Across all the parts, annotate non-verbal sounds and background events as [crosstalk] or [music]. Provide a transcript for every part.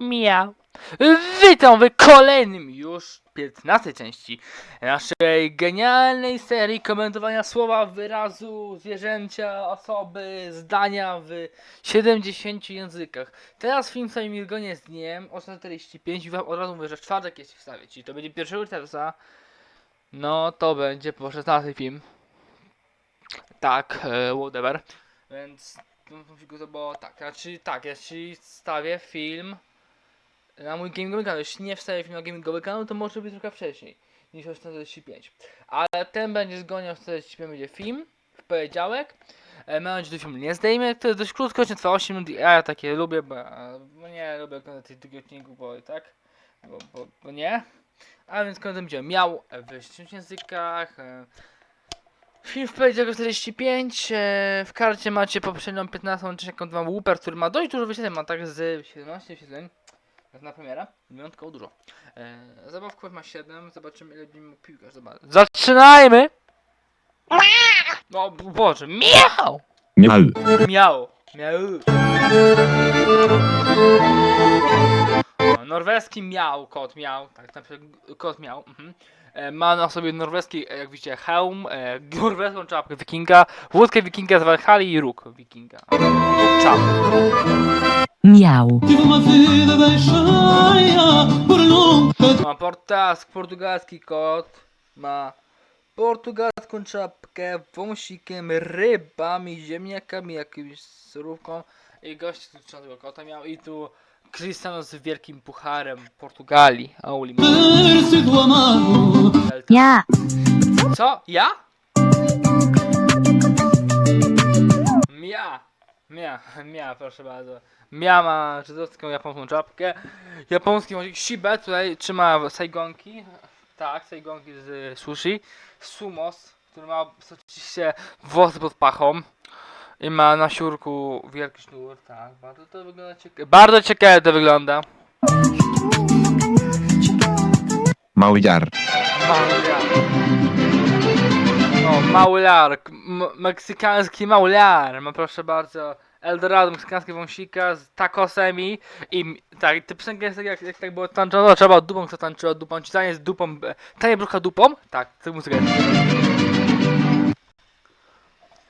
Miau. Witam w kolejnym już 15 części naszej genialnej serii komentowania słowa, wyrazu, zwierzęcia, osoby, zdania w 70 językach. Teraz film sobie milgonie z dniem o 45 i wam od razu mówię, że czwartek jest wstawię, czyli to będzie 1 czerwca. No to będzie po 16 film. Tak, e, whatever. Więc no, to było tak, znaczy tak, jeśli stawię film na mój gamingowy kanał, jeśli nie wstawię film na gamingowy kanał, to może być trochę wcześniej niż o 45. Ale ten będzie zgoniał o 45 będzie film w poniedziałek. E, Mam nadzieję, że film nie zdejmę, to jest dość krótko, nie trwa 8 minut, ja takie lubię, bo, bo nie lubię oglądać tych długich odcinków, bo tak, bo, bo, bo nie. A więc kontent będzie miał w 10 językach. e, Film w poniedziałek o 45, e, w karcie macie poprzednią 15 część, jaką mam Wooper, który ma dość dużo wyświetleń, ma tak z 17 wyświetleń. Na premiera, wyjątkowo dużo. E, zabawków ma 7, zobaczymy ile będzie mógł piłkarz zobaczyć. Zaczynajmy! No Boże, miał! Miał. Miał. Miał. O, Norweski miał, kot miał, tak na przykład kot miał. Mhm. E, Ma na sobie norweski, e, jak widzicie, hełm, e, [laughs] norweską czapkę wikinga, łódkę wikinga z Walhali i róg wikinga. Czapkę. Nunca Ma portask, portugalski kot, ma portugalską czapkę, wąsikiem, rybami, ziemniakami, jakimś surówką i gość tu tego kota miał i tu Cristiano z wielkim pucharem Portugalii, Auli. Ja. Co? Ja? Mia. Mia, mia, proszę bardzo. Mia ma żydowską japońską czapkę. Japoński Shiba tutaj trzyma sajgonki. Tak, sajgonki z sushi. Sumos, który ma oczywiście włosy pod pachą. I ma na siurku wielki sznur, tak, bardzo to wygląda ciekawe. Bardzo ciekawe to wygląda. Mały jar. Mały lar. O, mały lark. M meksykański mały lar. Ma proszę bardzo Eldorado, meksykański wąsika z tacosemi i tak, ty piosenka jest tak jak, jak tak było tańczono, trzeba dupą kto tańczyła dupą, ci tanie z dupą, tanie brucha dupą? Tak, to muzyka jest.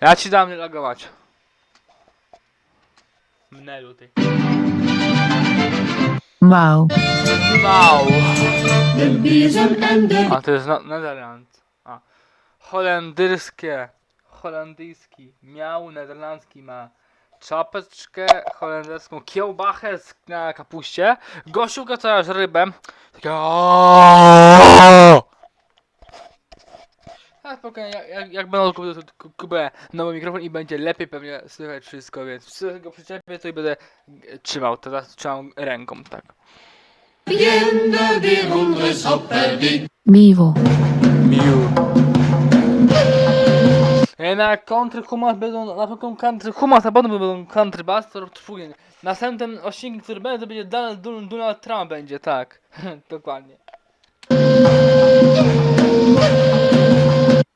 Ja ci dam nie logować. Mnelu ty. Wow. Wow. A to jest Nederland. A. Holenderskie. Holendyjski. Miał nederlandzki ma czapeczkę holenderską, kiełbachę z, na kapuście. Gosiuka co aż rybę. Takie a spokojnie, jak, jak, jak będę kupił to ku- kupię nowy mikrofon i będzie lepiej pewnie słychać wszystko, więc wszystko go przyczepię to i będę e, trzymał, teraz trzymam ręką, tak. de. Miu. E, Na country humas będą, na początku country humas, a potem będą country to czwórnie. Następnym odcinkiem, który będzie, to będzie Donald, Donald, Trump będzie, tak. [laughs] Dokładnie.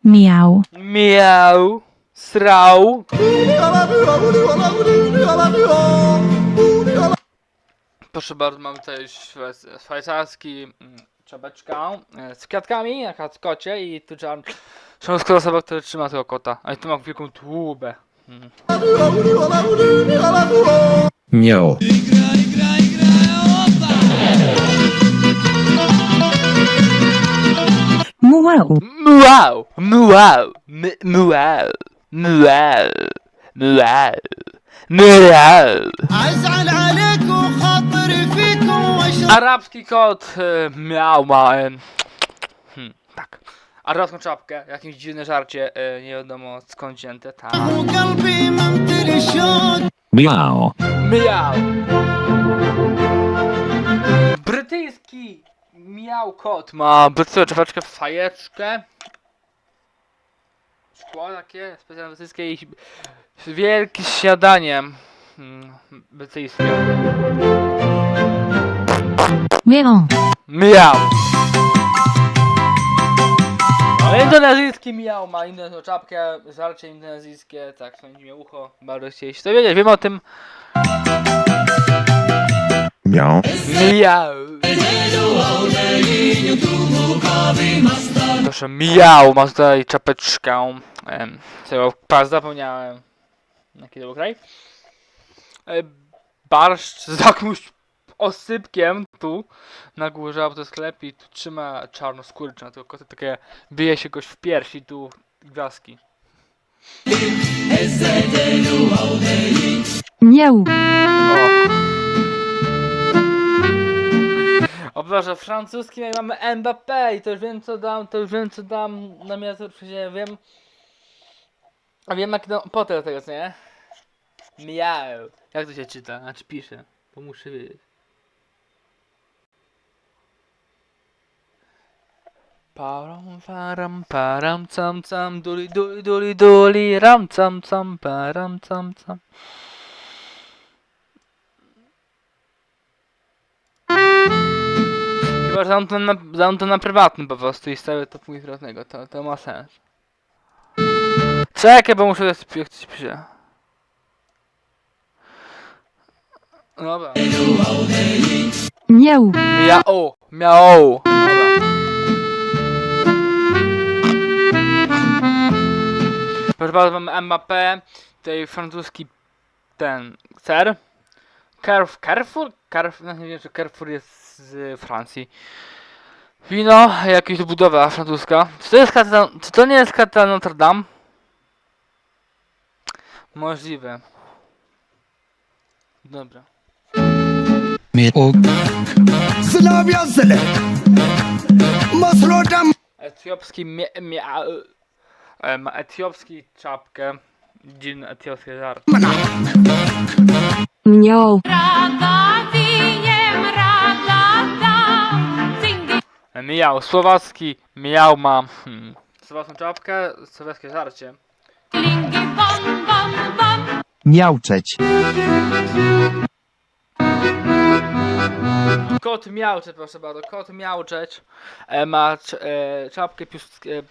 Miau. Miał. Srał. Proszę bardzo, mamy tutaj szwajcarski mm, czapeczkę e, z kwiatkami, jaka z kocie i tu trzeba szanowska osoba, która trzyma tego kota. A i tu ma wielką tłubę. Mm. Miał. Muau. Muau! Muau! M- Muau! Muau! Muau! Muau! ازعل عليك وخاطري فيكم واشرب Arabski kot e, y, miał. Hmm, tak. Arabską czapkę, jakieś dziwne żarcie, e, nie wiadomo skąd wzięte, tak. Miau. Miał. Brytyjski miał kot, ma brytyjską czapeczkę, fajeczkę. Szkło takie, specjalne brytyjskie i wielkie śniadanie hmm, brytyjskie. Miau. Miał. No, indonezyjski miał, ma inną czapkę, żarcie indonezyjskie, tak, spędzi mnie ucho, bardzo chcieliście to wiedzieć, wiem o tym. Miał. Miał. Proszę, miał, ma tutaj czapeczkę. Em, pas zapomniałem. Jaki to był kraj? E, Barszcz z osypkiem tu na górze, bo to jest sklep i tu trzyma czarnoskórczy na tego kota, takie bije się goś w piersi, tu gwiazdki. Miał. O Boże, francuski no i mamy Mbappé i to już wiem co dam, to już wiem co dam na miasto, przecież wiem. A wiem jak no, potem tego, co nie? Miał. Jak to się czyta? Znaczy pisze. Bo muszę wiedzieć. Param, param, param, cam, cam, duli, duli, duli, duli, ram, cam, cam, param, cam, cam. Chyba, że dam to na, dam to na prywatny po prostu i stawię to później prywatnego, to, to ma sens. Czekaj, bo muszę jak coś pisze. Dobra. Miał. Miał, miał. Proszę Mbappé, tutaj francuski ten ser. Carrefour, Carrefour? Carrefour, no nie wiem, czy Carrefour jest z Francji. Wino, jakaś budowa francuska. Czy to jest katedra, czy to nie jest katedra Notre Dame? Możliwe. Dobra. Slavia Zele. Masrodam. Etiopski mia, mia, ma etiopski czapkę. Dziwny etiopski żart. Miał. Miał, słowacki miał ma hmm, słowacką czapkę, słowackie żarcie. Miauczeć. Kot miałczeć, proszę bardzo, kot miałczeć. E, ma cz- e, czapkę Piłsudsk- e,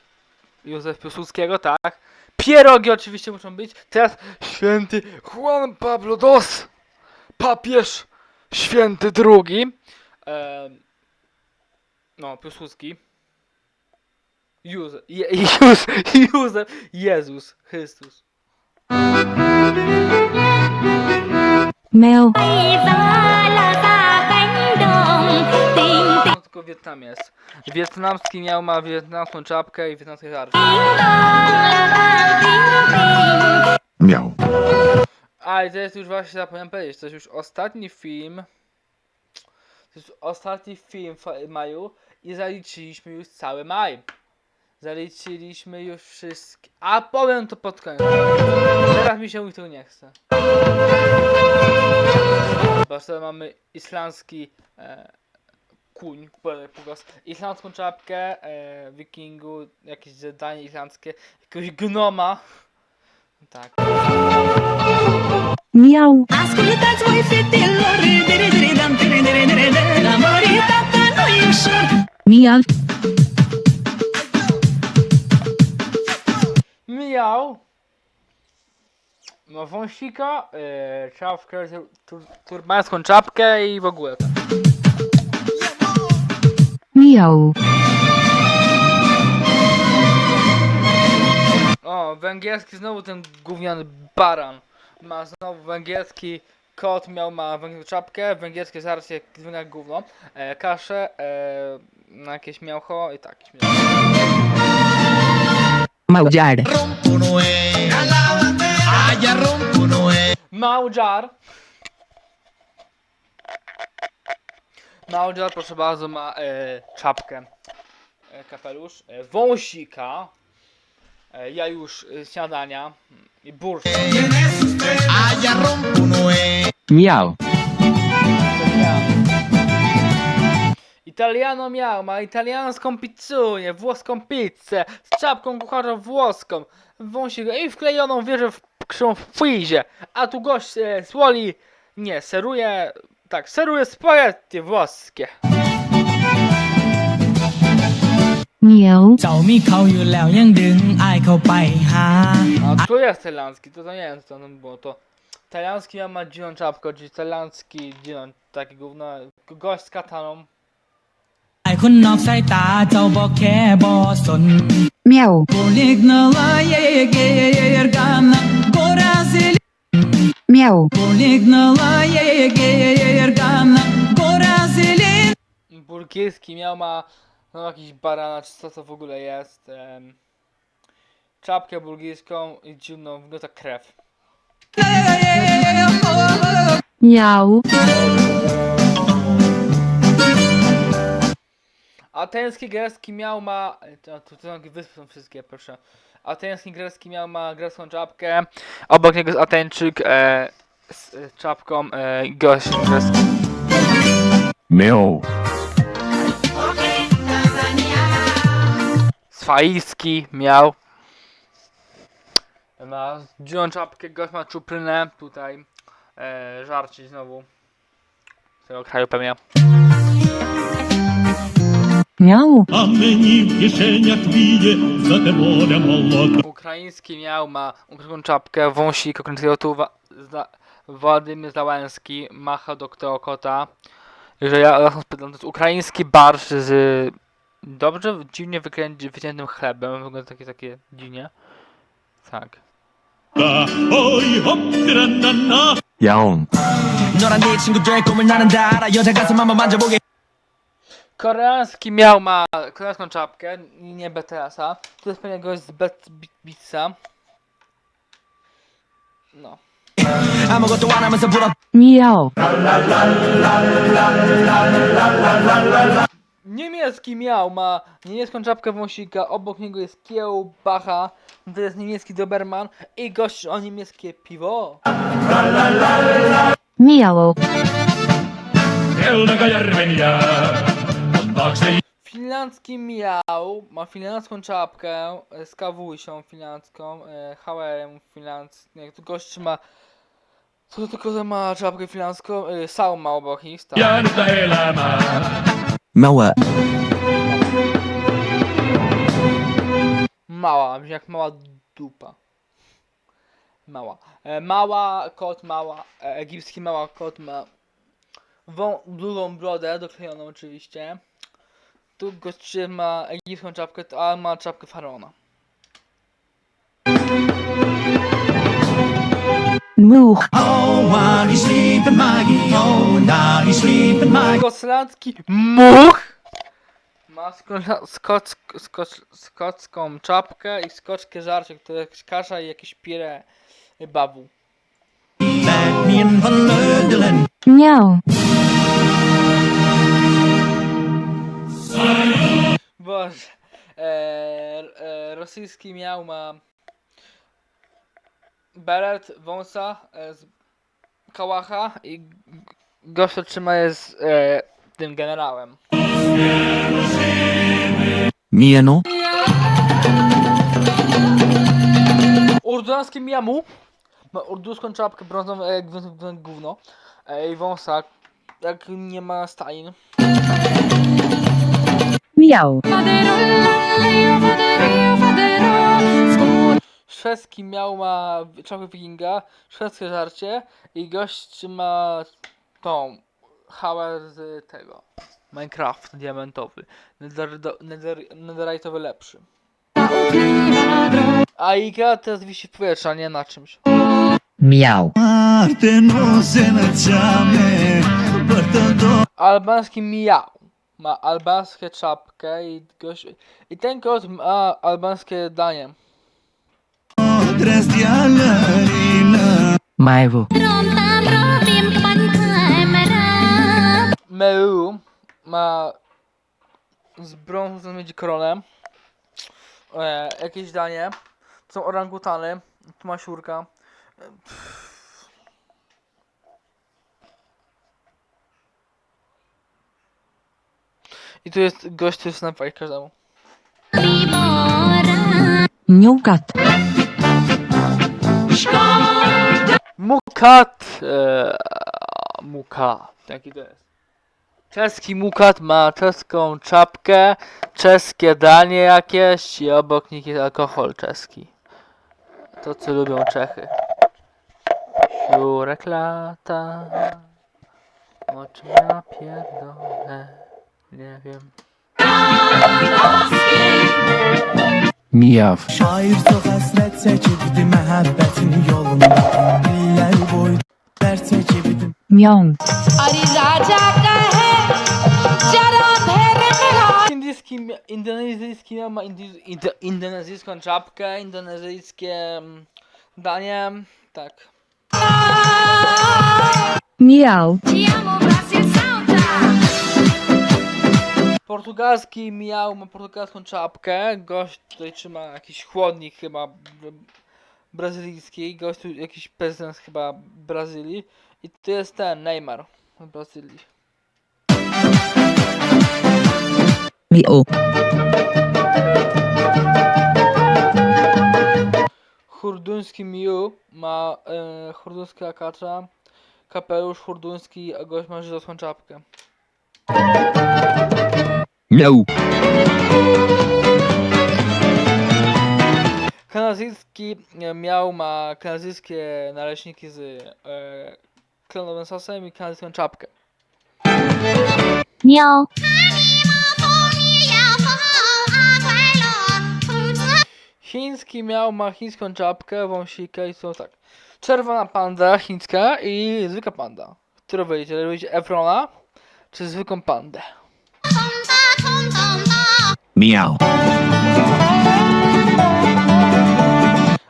Józef Piłsudskiego, tak. Pierogi oczywiście muszą być. Teraz święty Juan Pablo II, papież święty drugi. E, no, Piłsudski. Józef, Je, Józef, Józef, Jezus Chrystus. Miał. Tylko Wietnam jest. Wietnamski miał ma wietnamską czapkę i wietnamskie żarcie. Miał. A i to jest już właśnie zapomniałem powiedzieć, to jest już ostatni film. To jest ostatni film w maju i zaliczyliśmy już cały maj. Zaliczyliśmy już wszystkie. A powiem to pod koniec. Teraz mi się mówić tego nie chce. Bo mamy islandzki e, kuń, po- pogos, islandzką czapkę, e, wikingu, jakieś zadanie islandzkie, jakiegoś gnoma. Tak. Miał. Ascultați voi fetelor La nu e ușor Miał. Miał. Ma wąsika, yy, czapkę, tur, tur, turbańską czapkę i w ogóle. Miał. O, węgierski znowu ten gówniany baran. Ma znowu węgierski kot, miał ma węgierską czapkę, węgierskie zwykłe jak gówno, e, kaszę, e, na jakieś miałcho i tak. miałcho. Małdziar. Małdżar. Małdżar, proszę bardzo, ma e, czapkę, e, kapelusz, e, wąsika, e, ja już e, śniadania i bursz. Miał. Italiano miał, ma italiańską pizzunię, włoską pizzę, z czapką kucharza włoską, wąsik i wklejoną wieżę w frizie, a tu gość e, słoli, nie, seruje, tak, seruje spaghetti włoskie. เหนียว เจ้ามีเขาอยู่แล้วยังดึงอายเข้าไปหา A tu jest irlandzki, to, to nie wiem co to było, to Tajlandzki miał ma dziwną czapkę, czyli tajlandzki dziwną, taki gówno, gość z kataną. ไอ้คนนอกสายตาเจ้าบอกแค่บอสน Miał. โบเล็กนาลายเกยร์กันโบราซิล miał. Burkierski miał ma no, jakiś barana, czy co to w ogóle jest. Czapkę bulgarską i dziwną wygląda krew. Miał. Ateński grecki miał ma... To, to, to, to wyspy są wszystkie, proszę. Ateński grecki miał ma grecką czapkę. Obok niego jest Ateńczyk e, z e, czapką e, gość grecki. Miał. Swaiski miał. Ma dziwną czapkę, gość ma czuprynę tutaj. E, żarci znowu. Z tego kraju pewnie. Miał? A za te molota. Ukraiński miał ma ukrytą czapkę, wąsik okrętliotów za... Władimir Załęski macha do Teokota. Jeżeli ja to jest ukraiński barsz z dobrze dziwnie wyciętym chlebem. Wygląda takie takie dziwnie. Tak. Ja on. Koreański miał ma koreańską czapkę, nie BTS-a. To jest pewnie gość z Bet Beatsa. No. 아무것도 안 하면서 불어 Miał. Niemiecki miał, ma niemiecką czapkę wąsika, obok niego jest kiełbacha, to jest niemiecki Doberman i gość o niemieckie piwo. Miał. Eunakajärven jää. Finlandzki miał, ma finlandzką czapkę e, z kawusią finlandzką, e, finlandzkim, jak to gość ma, co to tylko że ma czapkę finlandzką, e, sauma obok nich, tak. Małe. Mała, brzmi jak mała dupa. Mała. E, mała, kot mała, e, egipski mała kot ma wą, długą brodę, doklejoną oczywiście. Tu gość trzyma egipską czapkę, a ma czapkę faraona. Much. Oh, while you sleeping Maggie Oh, now you sleeping Maggie Jugosławski much ma sko- skocką czapkę i skoczkę żarcie, które kasza i jakieś pire bawu. Batman van Leudelen Miał. Boże. E, e, rosyjski miał ma beret, wąsa e, z kałacha i g- gość co trzyma jest e, tym generałem. Mieno. Urduański miamu ma urduńską czapkę brązową e, jak gówno e, i wąsa jak nie ma Stalin. Miał. Szwedzki miał ma czapkę wikinga, szwedzkie żarcie i gość trzyma tą hałę z tego Minecraft diamentowy, nether, nether, netherite'owy lepszy. A Iga teraz wisi w powietrzu, a nie na czymś. Miał. Albański miał. Ma albańskie czapkę i gość... I ten gość ma albańskie danie. Majewo. Meu ma z brązu miedzi koronę. E, jakieś danie. Są orangutany. Tu ma siurka. E, pff. I tu jest gość, który jest na każdemu. Niukat. Mukat! E, mukat. Jaki to jest? Czeski mukat ma czeską czapkę, czeskie danie jakieś i obok nich jest alkohol czeski. To co lubią Czechy. Jurek lata. Oczy napierdolę. Nie wiem. Miyav. Şair çox həsrət çəkibdi məhəbbətin yolunda İllər boyu dərd çəkibdim Miał. अरे राजा का है जरा धैर्य में Indyjski, mia- indonezyjski miał ma indy, indo, indonezyjską czapkę, indonezyjskie mm, danie. Tak. Miał. Te amo Brasil Portugalski miał ma portugalską czapkę. Gość tutaj trzyma jakiś chłodnik chyba br- brazylijski. Gość tu jakiś prezydent chyba Brazylii. I to jest ten Neymar z Brazylii. Miał. Hurduński Miu ma e, hurduńskie akacza, kapelusz hurduński, a gość ma żydowską czapkę. Miał. Kanadyjski e, miał ma kanadyjskie naleśniki z e, klonowym sosem i kanadyjską czapkę. Miał. Chiński miał ma chińską czapkę, wąsikę i są tak. Czerwona panda chińska i zwykła panda. Którą wejdzie? Wejdzie Efrona czy zwykłą pandę? Miał.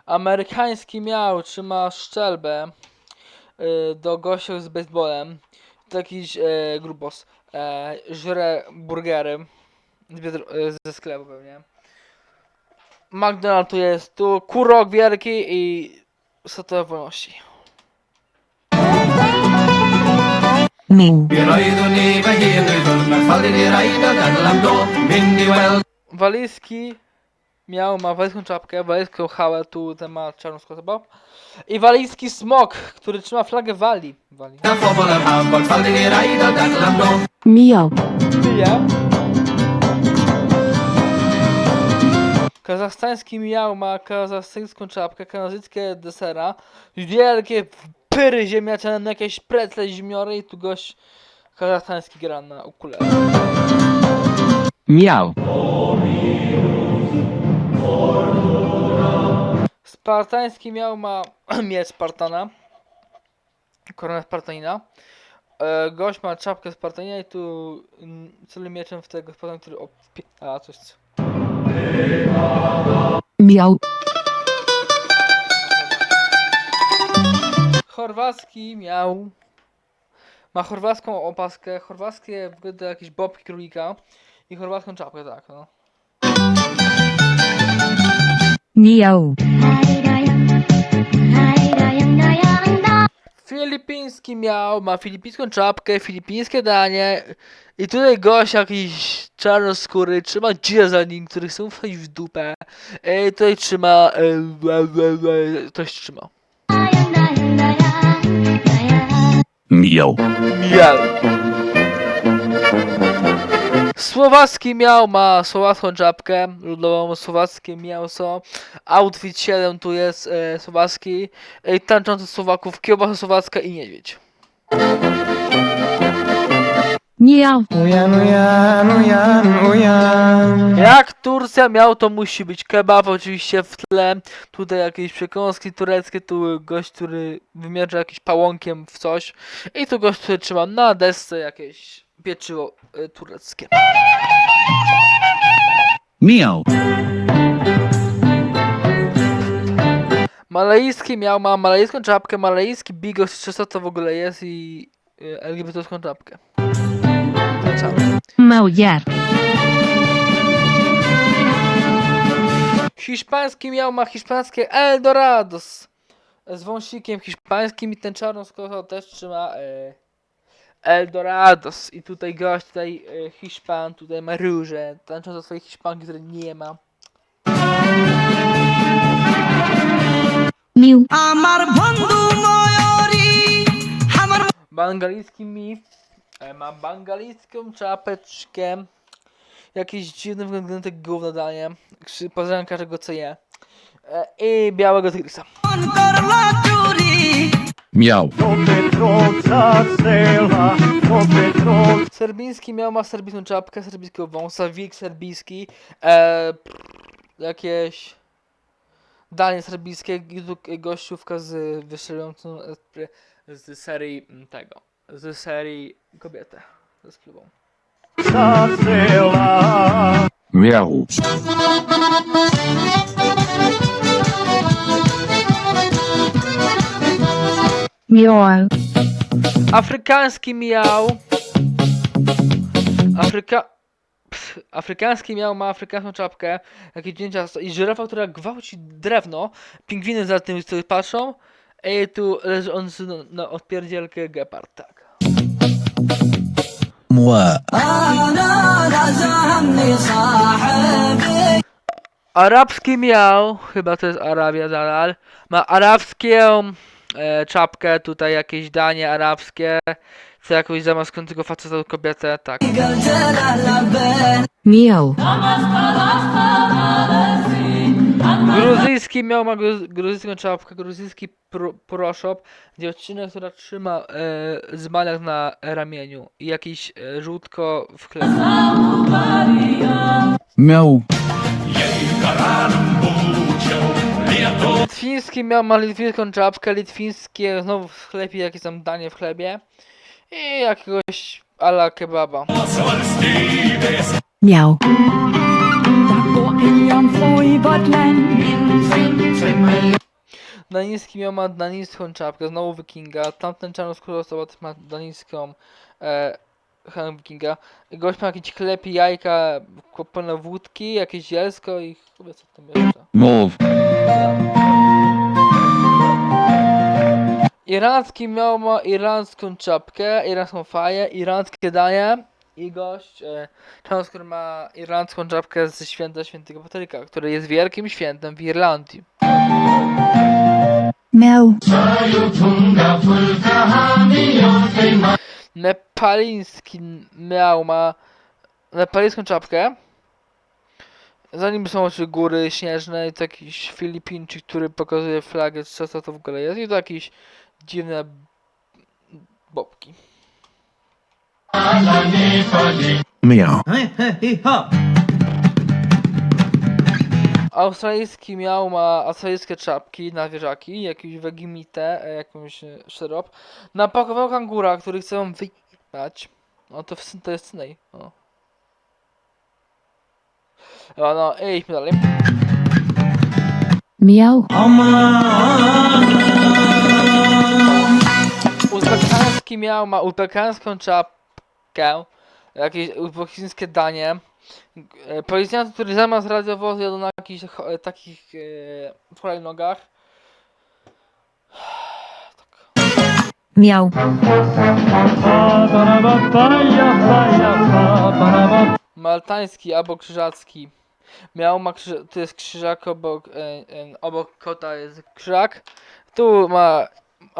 Amerykański miał trzyma szczelbę y, do gościu z baseballem. To jakiś e, grubos. E, żre burgery e, ze sklepu pewnie. McDonald tu jest, tu kurok wielki i Statue Wolności. Miał. Walizki miał, ma walizką czapkę, walizką hałę, tu ten ma czarną skórę I walizki smok, który trzyma flagę Walii. Walii. Miał. Pije. Kazachstański miał ma kazachstańską czapkę, kanadyjskie desera, wielkie pyry ziemniaczane, jakieś precle zimiory i tu gość kazachstański gra na ukulele. Miał. Spartański miał ma [clears throat] miecz Spartana, koronę Spartanina. E, gość ma czapkę Spartanina i tu celuje mieczem w tego Spartana, który opie... A, coś... co- Miał. Chorwacki miał. Ma chorwacką opaskę, chorwackie wygląda jakieś bobki królika i chorwacką czapkę, tak no. Miał. Filipiński miał, ma filipińską czapkę, filipińskie danie i tutaj gość jakiś czarnoskóry trzyma dzieje za nim, który chce mu wchodzić w dupę. E, tutaj trzyma, e, e, e, e, ktoś trzyma. Miał. Miał. Słowacki miał, ma słowacką czapkę ludową, słowackie mięso, outfit 7 tu jest e, słowacki, e, tańczący Słowaków, kiełbasa słowacka i niedźwiedź. Miał. Uyan uyan uyan uyan Jak Turcja miał, to musi być kebab oczywiście w tle, tutaj jakieś przekąski tureckie, tu gość, który wymierza jakimś pałąkiem w coś i tu gość, który trzyma na desce jakieś pieczywo e, tureckie. Miał. Malajski miał, ma malajską czapkę, malajski bigos, czy co to w ogóle jest i y, LGBT-owską czapkę zachwycony. Maujar. Hiszpański miał ma hiszpańskie Eldorados z wąsikiem hiszpańskim i ten czarną skoro też trzyma e, Eldorados i tutaj gość, tutaj e, Hiszpan, tutaj ma róże, tańczą za swojej Hiszpanki, której nie ma. Mił. Amar Bangalijski mi E, ma bangalicką czapeczkę. Jakiś dziwny wyglądający gówno daje. Pozdrawiam każdego co je. E, I białego tygrysa. Miał. Serbiński miał, ma serbijską czapkę, serbijskiego wąsa, wilk serbijski, e, jakieś danie serbijskie, gościówka z wyszylującą z serii tego z serii kobietę ze klubą. Miał. Miał. Afrykański miał. Afryka. Pff, afrykański miał ma afrykańską czapkę, jakieś zdjęcia i żyrafa, która gwałci drewno. Pingwiny za tym patrzą. I tu leży on z, na odpierdzielkę gepard, tak. Mła. Arabski miał, chyba to jest Arabia dalal, ma arabską e, czapkę, tutaj jakieś danie arabskie, co jakąś zamaskującego faceta kobietę, tak. Miał. Gruzyjski miał ma gru- gruzyjską czapkę, gruzyjski pro, proszop, dziewczynę, która trzyma e, zmaniak na ramieniu i jakiś e, żółtko w chlebie. Miał. Litwiński miał ma litwińską czapkę, litwińskie znowu w chlebie, jakieś tam danie w chlebie i jakiegoś ala kebaba. Miał. Daniński miał ma danińską czapkę, znowu wikinga, tamten czarnoskóra osoba też ma danińską e, hełm wikinga. Gość ma jakiś chleb i jajka, pełne wódki, jakieś zielsko i chyba co tam jeszcze. Mów. Irański miał ma irańską czapkę, irańską faję, irańskie danie i gość e, czarnoskóry ma irańską czapkę ze święta świętego Patryka, który jest wielkim świętem w Irlandii. Miał. Nepaliński miał ma nepalińską czapkę. Za nim są oczywiście góry śnieżne i to jakiś Filipińczyk, który pokazuje flagę, co to w ogóle jest. I to jakieś dziwne bobki. Miał. Australijski miał ma australijskie czapki na wieżaki, jakąś wegimitę, e, jakąś e, szyrop. Napakował kangura, który chce wam wyjechać. No to, w, to jest Sydney. O. No, no, i idźmy dalej. Miał. Uzbekistański miał ma uzbekańską czapkę, jakieś uzbekistańskie danie. E, Policjanci, którzy zamiast radiowozu jadą na jakichś e, takich e, hulajnogach. [sighs] Miał. Maltański albo krzyżacki. Miał ma krzyż, tu jest krzyżak obok, e, e, obok kota jest krzyżak. Tu ma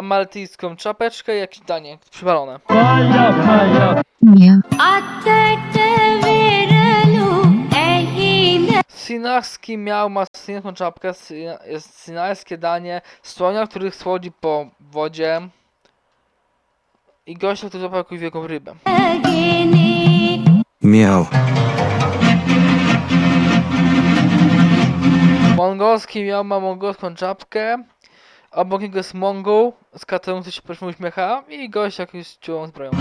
maltyjską czapeczkę i jakieś danie przywalone. Miał. Sinarski miał ma syńską czapkę, jest synarskie danie, słonia, który słodzi po wodzie i gościa, który złapał jakąś wielką rybę. Miał. Mongolski miał ma mongolską czapkę, obok niego jest Mongol z który się proszę uśmiecha i gość jakąś czułą zbroją.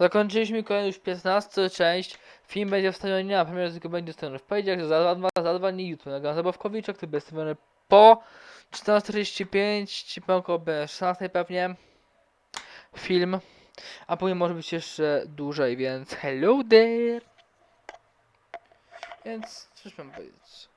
Zakończyliśmy kolejną już 15 część. Film będzie wstawiony nie na premierę, tylko będzie wstawiony w poniedziałek, za dwa, za dwa dni jutro. Nagram Zabawkowicza, który będzie wstawiony po 14.45, czy około 16 pewnie. Film. A później może być jeszcze dłużej, więc hello there! Więc cóż mam powiedzieć.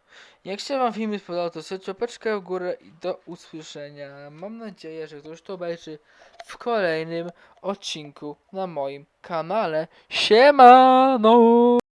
Jak się wam film spodobał, to sobie czapeczkę w górę i do usłyszenia. Mam nadzieję, że ktoś to obejrzy w kolejnym odcinku na moim kanale. Siemano!